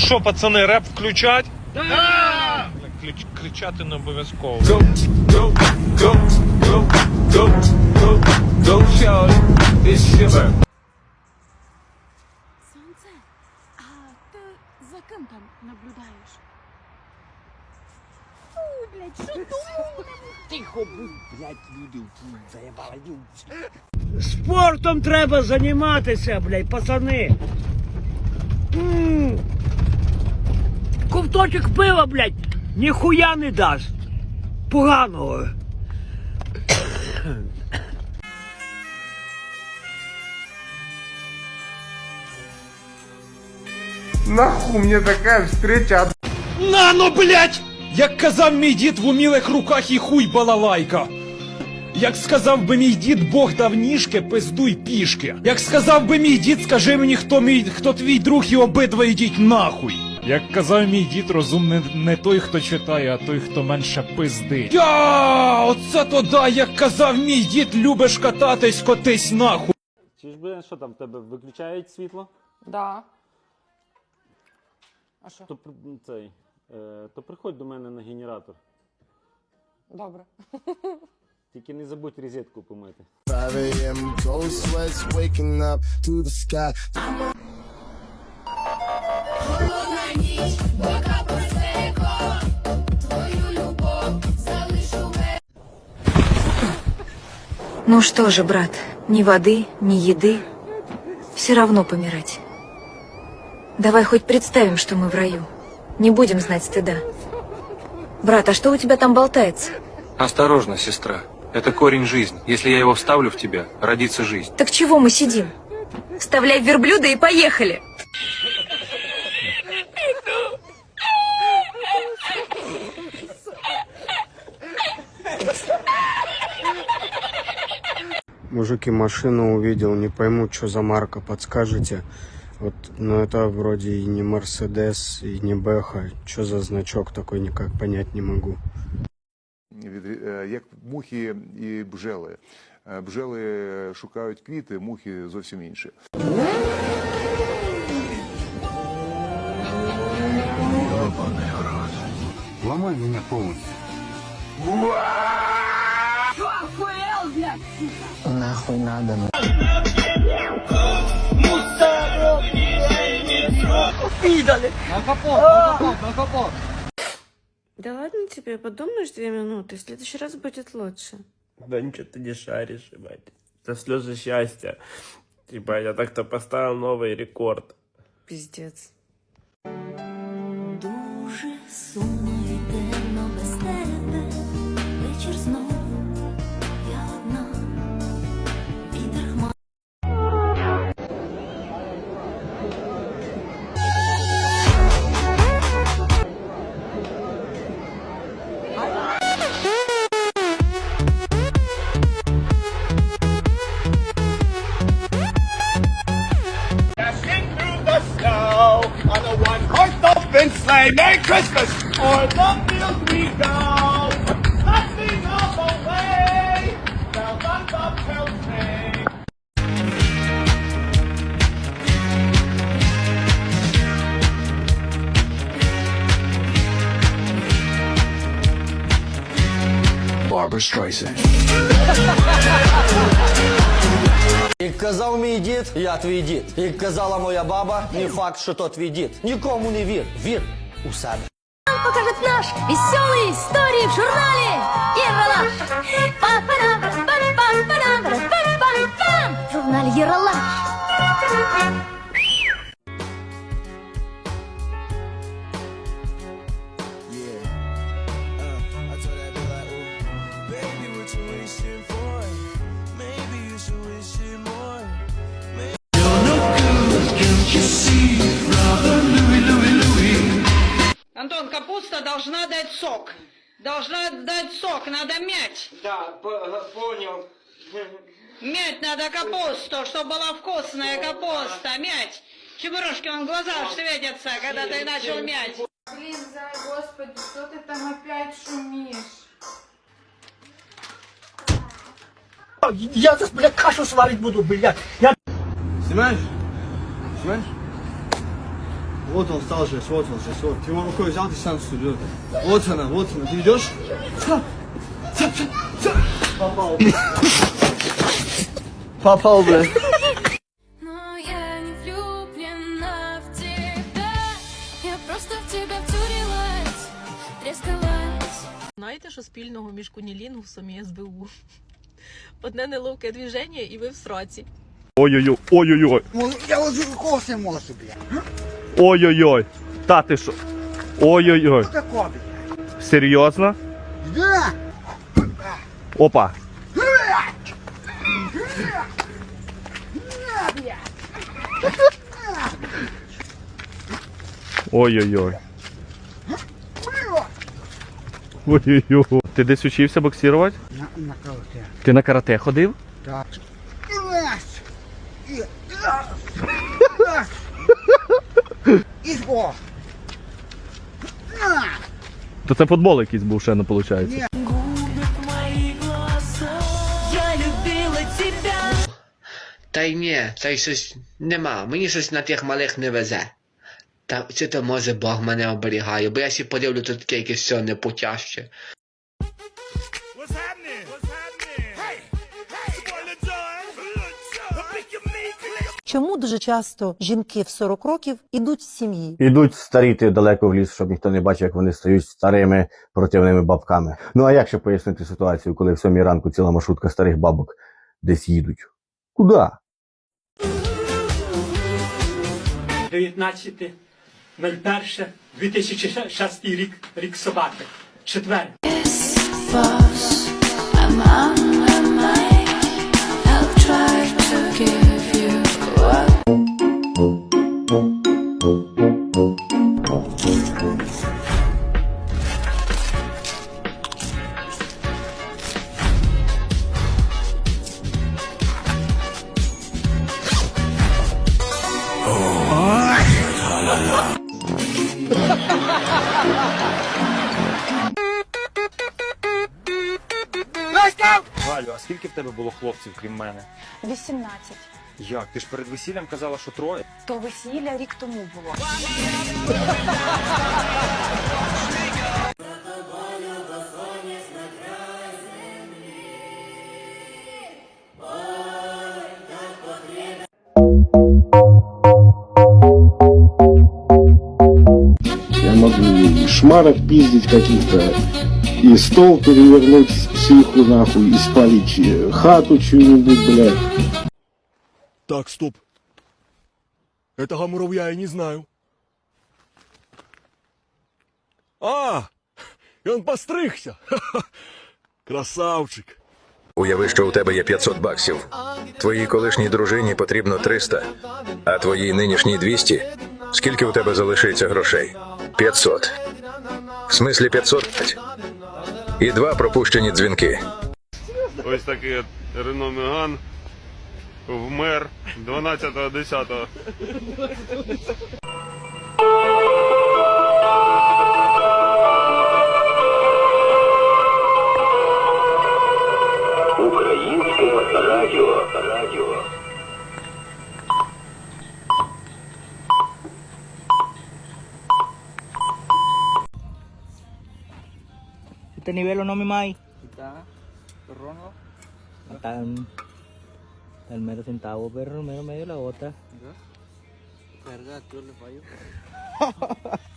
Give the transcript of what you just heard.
Ну що, пацани, реп включать? Да! Клич Кричати не обов'язково. Go, go, go, go, go, go, go. It's. Сонце, а ти за ким там наблюдаєш? Фу, блядь, що Спортом треба займатися, блядь, пацани. М. Ковточок пива, блядь, ніхуя не дасть. Поганого. Нахуй мне такая встреча Нано, блять! Як казав мій дід в умілих руках і хуй балалайка. Як сказав би мій дід, Бог дав ніжки, пиздуй пішки. Як сказав би мій дід, скажи мені, хто мій, хто твій друг і обидва йдіть нахуй. Як казав мій дід, розум не, не той, хто читає, а той, хто менше пиздить. Я, оце то да, як казав мій дід, любиш кататись, котись нахуй. Чи ж блин, що там в тебе виключають світло? Да. А що? То при- цей. Е, то приходь до мене на генератор. Добре. Тільки не забудь розетку помити. 5 a.m. cold sweats waking up to the sky. Ну что же, брат, ни воды, ни еды. Все равно помирать. Давай хоть представим, что мы в раю. Не будем знать стыда. Брат, а что у тебя там болтается? Осторожно, сестра. Это корень жизни. Если я его вставлю в тебя, родится жизнь. Так чего мы сидим? Вставляй верблюда и поехали! Мужики, машину увидел, не пойму, что за марка, подскажете? Вот, но это вроде и не Мерседес, и не Бэха. Что за значок такой, никак понять не могу. від, е, як мухи і бжели. Е, Бжели шукають квіти, мухи зовсім інші. Ломай меня полностью. Нахуй надо, Да ладно тебе, подумаешь две минуты, в следующий раз будет лучше. Да ничего ты не шаришь, ебать. Это слезы счастья. Ебать, я так-то поставил новый рекорд. Пиздец. Дуже сумно Merry Christmas or Longfield we go. Nothing Barbara Streisand. Як казав мій дід, я твій дід. Як казала моя баба, не факт, що то твій дід. Нікому не вір, вір у себе. покажет наш веселые истории в журнале Ералаш. Па-па-ра-па-па-па-ра-па-па-пам. В журнале Ералаш. должна дать сок. Должна дать сок, надо мять. Да, понял. Мять надо капусту, чтобы была вкусная капуста. Мять. Чебурашки, он глаза аж светятся, когда ты начал мять. Блин, за господи, что ты там опять шумишь? Я зараз, блядь, кашу сварить буду, блядь. Я Знімаєш? Знімаєш? Вот он стал здесь, вот он здесь, вот. Ты его рукой взял, ты сам судил. Вот она, вот она. Ты идешь? Ца, ца, ца, ца. Попал. Попал, блядь. Но я не влюблена в тебя. Я просто в тебя втюрилась, трескалась. Знаєте, що спільного між кунілінгусом і СБУ? Одне неловке движення і ви в сраці. Ой-ой-ой, ой-ой-ой. Я вот косы можу, блядь. Ой-ой-ой. Та ти що? Ой-ой-ой. Серйозно? Опа. Ой-ой-ой. Ой-ой-ой. Ти десь учився боксувати? На, на карате. Ти на карате ходив? Так. І? То це футбол якийсь був ще не виходить. Я любила тебя. Та й ні, та й щось нема. Мені щось на тих малих не везе. Та чи то може Бог мене оберігає, бо я ще подивлю тут таке якесь все непотяще. Чому дуже часто жінки в 40 років ідуть з сім'ї? Ідуть старіти далеко в ліс, щоб ніхто не бачив, як вони стають старими противними бабками. Ну а як ще пояснити ситуацію, коли в сьомій ранку ціла маршрутка старих бабок десь їдуть? Куда? 19.01.2006 рік, рік собаки. Четвер. Галю, а скільки в тебе було хлопців, крім мене? 18. Як? Ти ж перед весіллям казала, що троє? То весілля рік тому було. И шмарок пиздить каких-то, и стол перевернуть с психу нахуй, и спалить хату чью-нибудь, блядь. Так, стоп. Этого муравья я не знаю. А, и он постригся. Ха-ха. Красавчик. Уяви, що у тебе є 500 баксів. Твоїй колишній дружині потрібно 300, а твоїй нинішній 200. Скільки у тебе залишиться грошей? 500. В смислі 500? І два пропущені дзвінки. Ось такий Рено Меган вмер 12.10. Este nivel no mi mai. Está, rono. Está el mero centavo, perro, mero medio la bota. Carga, tú le fallo.